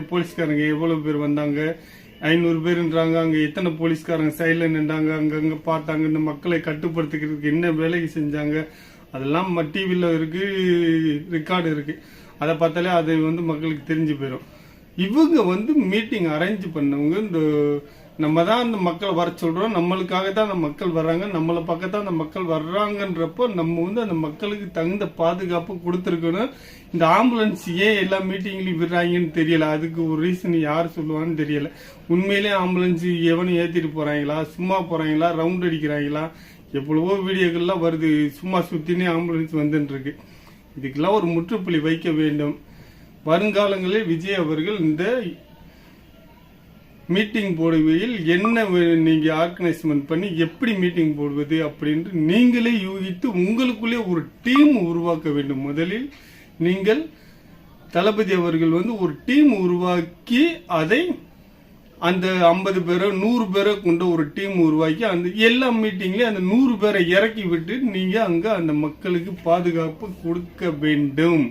போலீஸ்காரங்க எவ்வளவு பேர் வந்தாங்க? ஐநூறு பேருன்றாங்க அங்க எத்தனை போலீஸ்காரங்க சைடில் நின்றாங்க? அங்கங்க பார்த்தாங்க. இந்த மக்களை கட்டுப்படுத்திக்கிறதுக்கு என்ன வேலைக்கு செஞ்சாங்க? அதெல்லாம் டிவியில் இருக்கு ரெக்கார்டு இருக்கு. அதை பார்த்தாலே அது வந்து மக்களுக்கு தெரிஞ்சு போயிடும் இவங்க வந்து மீட்டிங் அரேஞ்ச் பண்ணவங்க இந்த நம்ம தான் அந்த மக்களை வர சொல்றோம். நம்மளுக்காக தான் அந்த மக்கள் வர்றாங்க. நம்மளை பார்க்க தான் அந்த மக்கள் வர்றாங்கன்றப்போ நம்ம வந்து அந்த மக்களுக்கு தகுந்த பாதுகாப்பு கொடுத்துருக்கணும். இந்த ஆம்புலன்ஸ் ஏன் எல்லா மீட்டிங்லையும் விடுறாங்கன்னு தெரியல. அதுக்கு ஒரு ரீசன் யார் சொல்லுவான்னு தெரியல. உண்மையிலே ஆம்புலன்ஸ் எவனும் ஏத்திட்டு போறாங்களா? சும்மா போறாங்களா? ரவுண்ட் அடிக்கிறாங்களா? எவ்வளவோ வீடியோக்கள்லாம் வருது. சும்மா சுத்தினே ஆம்புலன்ஸ் வந்துட்டு இருக்கு இதுக்கெல்லாம் ஒரு முற்றுப்புள்ளி வைக்க வேண்டும். வருங்காலங்களில் விஜய் அவர்கள் இந்த மீட்டிங் போடுவையில் என்ன நீங்கள் ஆர்கனைஸ்மெண்ட் பண்ணி எப்படி மீட்டிங் போடுவது அப்படின்ட்டு நீங்களே யூகித்து உங்களுக்குள்ளே ஒரு டீம் உருவாக்க வேண்டும். முதலில் நீங்கள் தளபதி அவர்கள் வந்து ஒரு டீம் உருவாக்கி அதை அந்த ஐம்பது பேரோ நூறு பேரோ கொண்ட ஒரு டீம் உருவாக்கி அந்த எல்லா மீட்டிங்லேயும் அந்த நூறு பேரை இறக்கி விட்டு நீங்கள் அங்கே அந்த மக்களுக்கு பாதுகாப்பு கொடுக்க வேண்டும்.